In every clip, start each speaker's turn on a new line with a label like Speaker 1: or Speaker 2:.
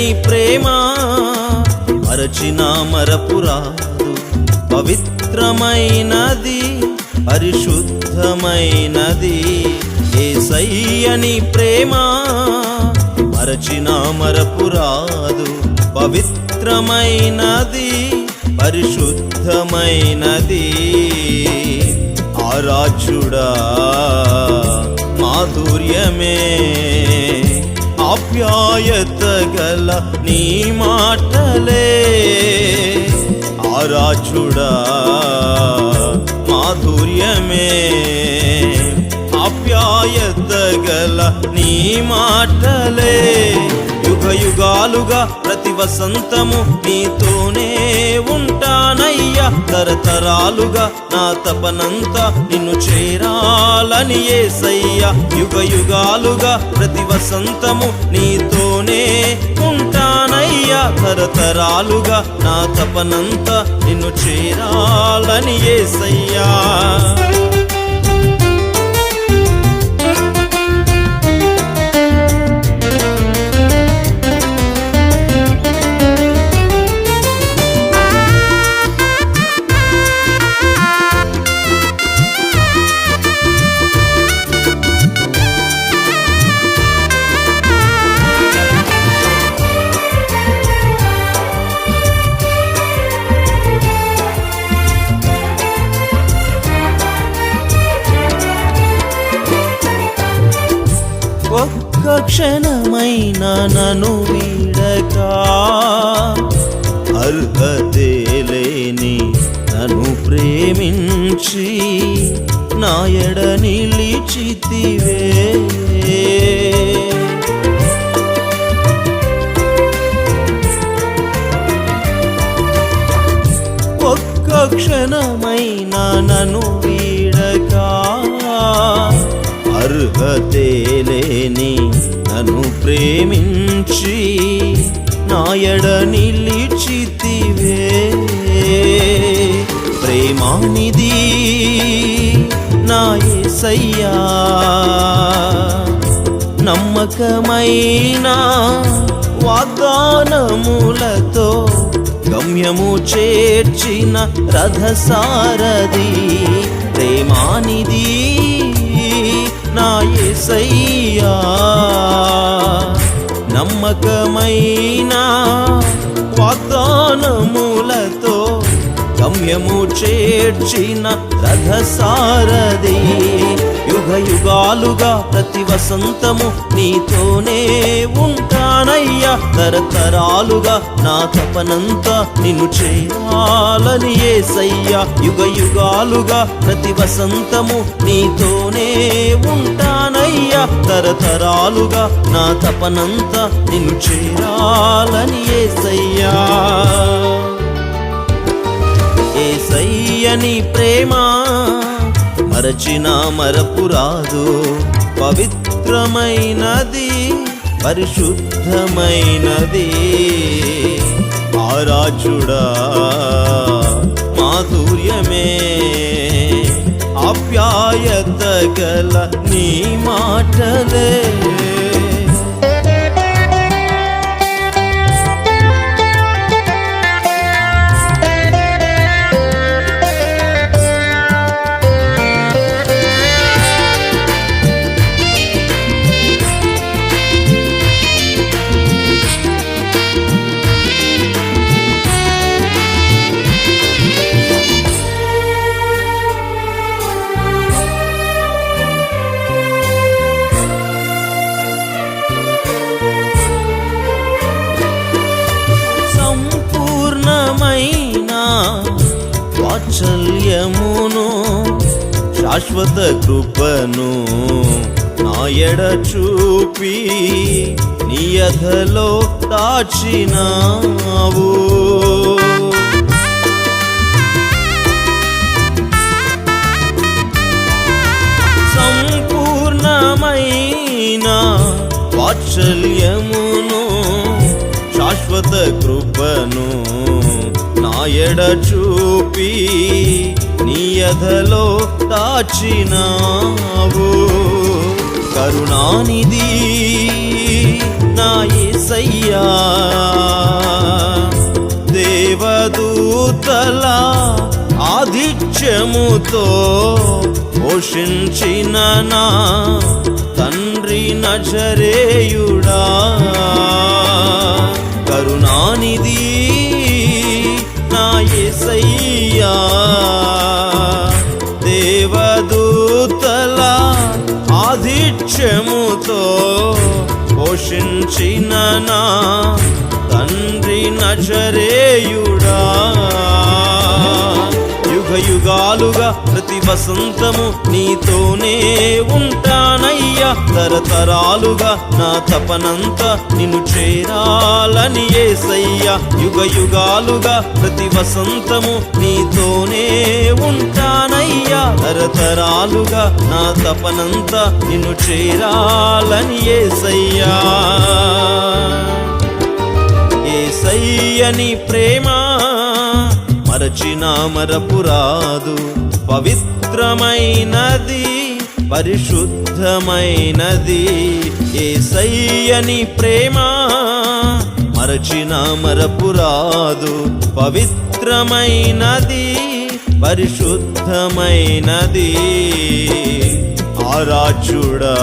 Speaker 1: నీ ప్రేమ మరచిన మరపురాదు. పవిత్రమైనది పరిశుద్ధమైనది. ఏ సయ్యని ప్రేమ మరచిన మరపురాదు. పవిత్రమైనది పరిశుద్ధమైనది. ఆరాచుడా మాధుర్యమే. ఆప్యాయతగల నీ మాటలే. ఆరాచుడా మాధుర్యమే. ఆప్యాయతగల నీ మాటలే. యుగ యుగాలుగా ప్రతి వసంతము నీతోనే ఉన్న. తరతరాలుగా నా తపనంతా నిన్ను చేరాలని ఏసయ్య. యుగ యుగాలుగా ప్రతి వసంతము నీతోనే ఉంటానయ్యా. తరతరాలుగా నా తపనంతా నిన్ను చేరాలని ఏసయ్యా. ఒక్క క్షణమైన నను వీడక. అర్హతే లేని నన్ను ప్రేమించి నాయడ నిలిచితివే. ఒక్క క్షణమైన నన్ను వీడక. అర్హతే లేని నన్ను ప్రేమించి నాయడ నిలిచితివే. ప్రేమానిది నాయసయ్యా. నమ్మకమైన వాగ్దానములతో గమ్యము చేర్చిన రథసారది ప్రేమానిది నా యేసయ్యా నమ్మకమైన వాగ్దానములతో గమ్యము చేర్చిన రథసారథి యుగ యుగాలుగా ప్రతి వసంతము నీతోనే ఉంటానయ్యా. తరతరాలుగా నా తపనంతా నిన్ను చేయాలని ఏసయ్యా యుగ యుగాలుగా ప్రతి వసంతము నీతోనే ఉంటానయ్యా. తరతరాలుగా నా తపనంత నిన్ను చేరాలని ఏసయ్యా. ఏసయ్యని ప్రేమ మరచిన మరపురాదు. పవిత్రమైనది పరిశుద్ధమైనది. ఆరాచుడా ఆప్యాయత గల నీ శాశ్వత కృపను నాయడ చూపి నియధలో దాచినావు. సంపూర్ణమైన వాత్సల్యమును శాశ్వత కృపను నాయడ చూపి నియధలో దాచినావు. కరుణానిది నా ఏసయ్యా. దేవదూతల ఆధిక్యముతో పోషించిన నా తండ్రి నజరేయుడా. కరుణానిది నా ఏసయ్యా. వాక్యముతో పోషించిన నా తండ్రి నజరేయుడా. యుగ యుగాలుగా ప్రతి వసంతము నీతోనే ఉంటానయ్యా. తరతరాలుగా నా తపనంత నిన్ను చేరాలని ఏసయ్యా. యుగ యుగాలుగా ప్రతి వసంతము నీతోనే ఉంటాను ఉంటానయ్యా తరతరాలుగా నా తపనంతా నిన్ను చేరాలని ఏసయ్యా. ఏసయ్యని ప్రేమ మరచిన మరపురాదు. పవిత్రమైనది పరిశుద్ధమైనది. ఏసయ్యని ప్రేమ మరచిన మరపురాదు. పవిత్రమైనది పరిశుద్ధమైనది. ఆరాచుడా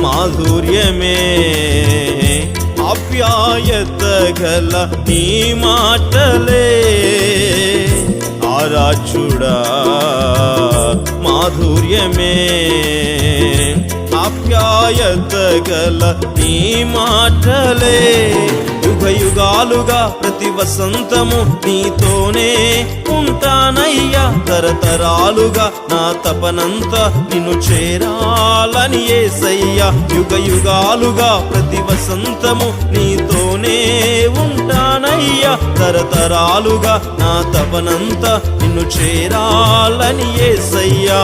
Speaker 1: మాధుర్యమే ఆప్యాయత గల నీ మాటలే. ఆరాచుడా మాధుర్యమే ఆప్యాయత గల నీ మాటలే. యుగాలుగా ప్రతి వసంతము నీతోనే ఉంటానయ్యా. తరతరాలుగా నా తపనంత నిన్ను చేరాలని ఏసయ్యా. యుగ యుగాలుగా ప్రతి వసంతము నీతోనే ఉంటానయ్యా. తరతరాలుగా నా తపనంత నిన్ను చేరాలని ఏసయ్యా.